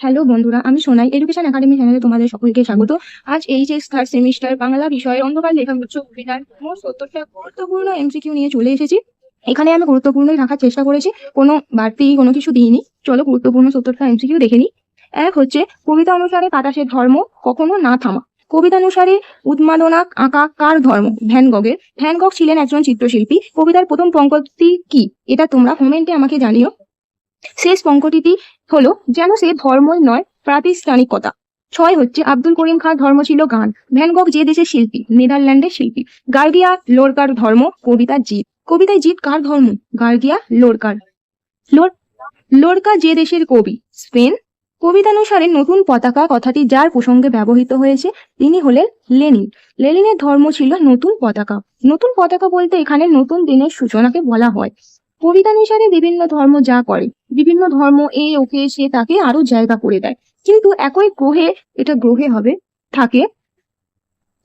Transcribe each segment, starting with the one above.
Hello বন্ধুরা, আমি Sonai education academy চ্যানেলে তোমাদের সকলকে স্বাগত। আজ এইচএস থার্ড সেমিস্টার বাংলা বিষয়ে অন্ধকার লেখাগুচ্ছ কবিতার মোট সত্তরটা গুরুত্বপূর্ণ এমসিকিউ নিয়ে চলে এসেছি। এখানে আমি গুরুত্বপূর্ণই রাখার চেষ্টা করেছি, কোনো বাড়তি কোনো কিছু দিইনি। চলো গুরুত্বপূর্ণ সত্তরটা এমসিকিউ দেখে নিই। এক হচ্ছে, কবিতা অনুসারে বাতাসের ধর্ম কখনো না থামা। কবিতা অনুসারে উন্মাদনা আঁকা কার ধর্ম? ভ্যান গগের। ভ্যান গগ ছিলেন একজন চিত্রশিল্পী। কবিতার প্রথম পঙ্কতি কি? এটা তোমরা কমেন্টে আমাকে জানিও। শেষ পঙ্কটিটি হলো, যেন সে ধর্মই নয়, প্রাতিষ্ঠানিকতা। ছয় হচ্ছে, আব্দুল করিম খান ধর্ম ছিল গান। ভ্যান গগ যে দেশের শিল্পী, নেদারল্যান্ডের শিল্পী। গার্গিয়া লোরকার ধর্ম, কবিতা জিত কবিতায় জিত কার ধর্ম? গার্গিয়া লোরকার। লোর, লোরকা যে দেশের কবি, স্পেন। কবিতানুসারে নতুন পতাকা কথাটি যার প্রসঙ্গে ব্যবহৃত হয়েছে, তিনি হলেন লেনিন। লেনিনের ধর্ম ছিল নতুন পতাকা। নতুন পতাকা বলতে এখানে নতুন দিনের সূচনাকে বলা হয়। কবিতানুসারে বিভিন্ন ধর্ম যা করে। বিভিন্ন ধর্ম এ ওকে, সে তাকে আরও জায়গা করে দেয়। কিন্তু একই গ্রহে এটা গ্রহে হবে, থাকে।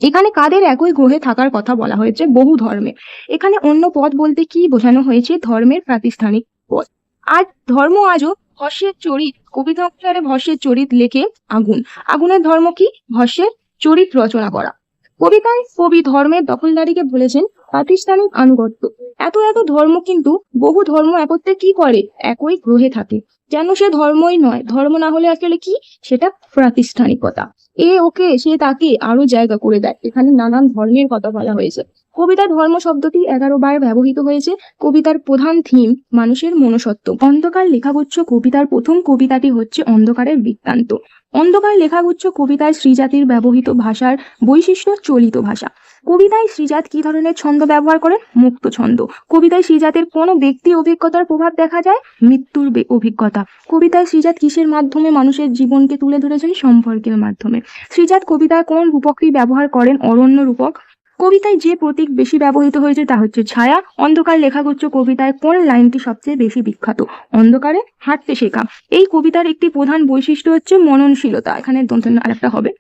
এখানে কাদের একই গ্রহে থাকার কথা বলা হয়েছে? বহু ধর্মে। এখানে অন্য পদ বলতে কি বোঝানো হয়েছে? ধর্মের প্রাতিষ্ঠানিক পদ। আজ ধর্ম আজও ভস্যের চরিত, কবিতা অনুসারে ভস্যের চরিত লেখে আগুন। আগুনের ধর্ম কি? ভস্যের চরিত রচনা করা। কবিতায় কবি ধর্মের দখলদারিকে বলেছেন প্রাতিষ্ঠানিক আনুগত্য। এত এত ধর্ম কিন্তু বহু ধর্ম একত্রে কি করে? একই গ্রহে থাকে। যেন সে ধর্মই নয়, ধর্ম না হলে আসলে কি? সেটা প্রাতিষ্ঠানিকতা। এ ওকে, সে তাকে আরও জায়গা করে দেয়। এখানে নানান ধর্মের কথা বলা হয়েছে। কবিতার ধর্ম শব্দটি এগারো বার ব্যবহৃত হয়েছে। কবিতার প্রধান থিম মানুষের মনসত্ব অন্ধকার লেখাগুচ্ছ কবিতার প্রথম কবিতাটি হচ্ছে অন্ধকারের বৃত্তান্ত। অন্ধকার লেখাগুচ্ছ কবিতায় শ্রীজাতির ব্যবহৃত ভাষার বৈশিষ্ট্য চলিত ভাষা। কবিতায় শ্রীজাত কি ধরনের ছন্দ ব্যবহার করেন? মুক্ত ছন্দ। কবিতায় শ্রীজাতের কোনো ব্যক্তি অভিজ্ঞতার প্রভাব দেখা যায়? মৃত্যুর অভিজ্ঞতা। কবিতায় শ্রীজাত কিসের মাধ্যমে মানুষের জীবনকে তুলে ধরেছেন সম্পর্কের মাধ্যমে। শ্রীজাত কবিতায় কোন রূপকটি ব্যবহার করেন? অরণ্য রূপক। কবিতায় যে প্রতীক বেশি ব্যবহৃত হয়েছে তা হচ্ছে ছায়া। অন্ধকার লেখাগুচ্ছ কবিতায় কোন লাইনটি সবচেয়ে বেশি বিখ্যাত? অন্ধকারে হাঁটতে শেখা। এই কবিতার একটি প্রধান বৈশিষ্ট্য হচ্ছে মননশীলতা। এখানে দন্তন্য আরেকটা হবে।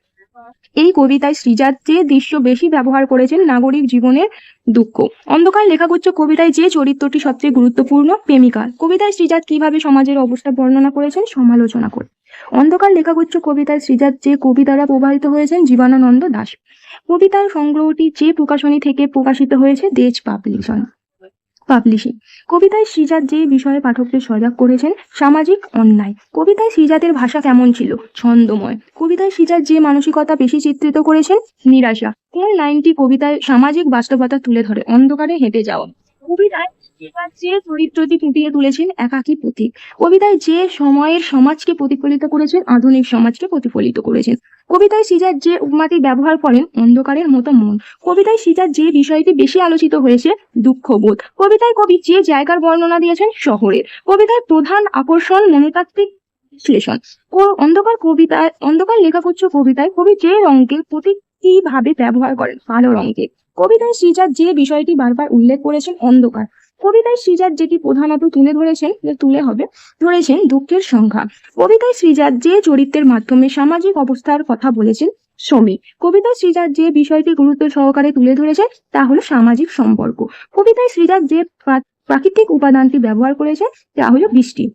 এই কবিতায় শ্রীজাত যে দৃশ্য বেশি ব্যবহার করেছেন নাগরিক জীবনের দুঃখ। অন্ধকার লেখাগুচ্ছ কবিতায় যে চরিত্রটি সবচেয়ে গুরুত্বপূর্ণ? প্রেমিকা। কবিতায় শ্রীজাত কীভাবে সমাজের অবস্থা বর্ণনা করেছেন? সমালোচনা করে। অন্ধকার লেখাগুচ্ছ কবিতায় শ্রীজাত যে কবি দ্বারা প্রভাবিত হয়েছেন জীবনানন্দ দাস। কবিতার সংগ্রহটি যে প্রকাশনী থেকে প্রকাশিত হয়েছে, দেশ পাবলিশন পাবলিশিং কবিতায় সিজাত যে বিষয়ে পাঠকদের সজাগ করেছেন, সামাজিক অন্যায়। কবিতায় সিজাতের ভাষা কেমন ছিল? ছন্দময়। কবিতায় সিজাত যে মানসিকতা বেশি চিত্রিত করেছেন, নিরাশা। কোন লাইনটি কবিতায় সামাজিক বাস্তবতা তুলে ধরে? অন্ধকারে হেঁটে যাওয়া। কবিতায় যে চরিত্রটি ফুটিয়ে তুলেছেন একাকী প্রতীক। কবিতায় যে সময়ের সমাজকে প্রতিফলিত করেছেন, আধুনিক সমাজকে প্রতিফলিত করেছেন। কবিতায় শ্রীজাত যে উপমাটি ব্যবহার করেন, অন্ধকারের মতো মন। কবিতায় শ্রীজাত যে বিষয়টি বেশি আলোচিত হয়েছে, দুঃখবোধ। কবিতায় কবি যে জায়গার বর্ণনা দিয়েছেন, শহরের। কবিতার প্রধান আকর্ষণ মনোতাত্ত্বিক বিশ্লেষণ। ও অন্ধকার কবিতায়, অন্ধকার লেখাগুচ্ছ কবিতায় কবি যে রঙকে প্রতীকীভাবে ব্যবহার করেন, কালো রঙকে। কবিতায় শ্রীজাত যে বিষয়টি বারবার উল্লেখ করেছেন অন্ধকার। কবিতায় শ্রীজাত যেটি প্রধানত তুলে ধরেছেন তুলে হবে, ধরেছেন দুঃখের সংখ্যা। কবিতায় শ্রীজাত যে চরিত্রের মাধ্যমে সামাজিক অবস্থার কথা বলেছেন, শ্রমিক। কবিতায় শ্রীজাত যে বিষয়টি গুরুত্ব সহকারে তুলে ধরেছেন, তা হলো সামাজিক সম্পর্ক। কবিতায় শ্রীজাত যে প্রা- প্রাকৃতিক উপাদানটি ব্যবহার করেছে তা হলো বৃষ্টি।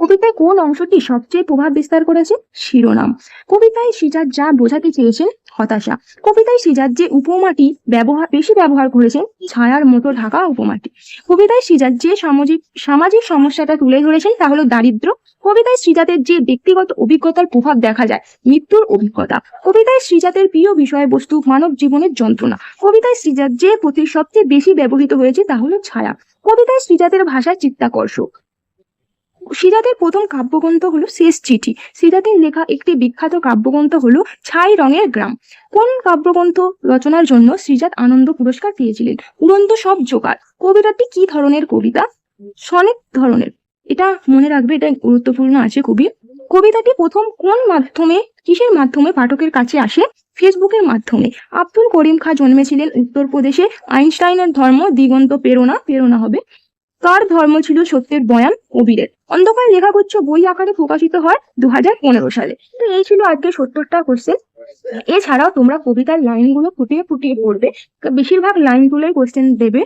কবিতায় কোন অংশটি সবচেয়ে প্রভাব বিস্তার করেছে? শিরোনাম। কবিতায় শ্রীজাত যা বোঝাতে চেয়েছেন, হতাশা। কবিতায় শ্রীজাত যে উপমাটি ব্যবহার, বেশি ব্যবহার করেছেন, ছায়ার মতো ঢাকা উপমাটি। কবিতায় শ্রীজাত যে সামাজিক সামাজিক সমস্যাটা তুলে ধরেছেন, তা হলো দারিদ্র। কবিতায় শ্রীজাতের যে ব্যক্তিগত অভিজ্ঞতার প্রভাব দেখা যায়, মৃত্যুর অভিজ্ঞতা। কবিতায় শ্রীজাতের প্রিয় বিষয়বস্তু, মানব জীবনের যন্ত্রণা। কবিতায় শ্রীজাত যে প্রতি সবচেয়ে বেশি ব্যবহৃত হয়েছে, তা হলো ছায়া। কবিতায় শ্রীজাতের ভাষা চিত্তাকর্ষক শ্রীজাতের প্রথম কাব্যগ্রন্থ হলো শেষ চিঠি। শ্রীজাতের লেখা একটি বিখ্যাত কাব্যগ্রন্থ হলো ছাই রঙের গ্রাম। কোন কাব্যগ্রন্থ রচনার জন্য শ্রীজাত আনন্দ পুরস্কার পেয়েছিলেন? উড়ন্ত সব জোগাড়। কবিতাটি কি ধরনের কবিতা? সনেট ধরনের। এটা মনে রাখবে, এটা গুরুত্বপূর্ণ আছে কবি। কবিতাটি প্রথম কোন মাধ্যমে, কিসের মাধ্যমে পাঠকের কাছে আসে? ফেসবুকের মাধ্যমে। আব্দুল করিম খা জন্মেছিলেন উত্তরপ্রদেশে। আইনস্টাইনের ধর্ম দিগন্ত প্রেরণা প্রেরণা হবে। তার ধর্ম ছিল সত্যের বয়ান কবিরের। অন্ধকার লেখাগুচ্ছ বই আকারে প্রকাশিত হয় দু হাজার পনেরো সালে। তো এই ছিল আজকে সত্তরটা কোশ্চেন এছাড়াও তোমরা কবিতার লাইনগুলো ফুটিয়ে ফুটিয়ে পড়বে। বেশিরভাগ লাইনগুলোই কোশ্চেন দেবে।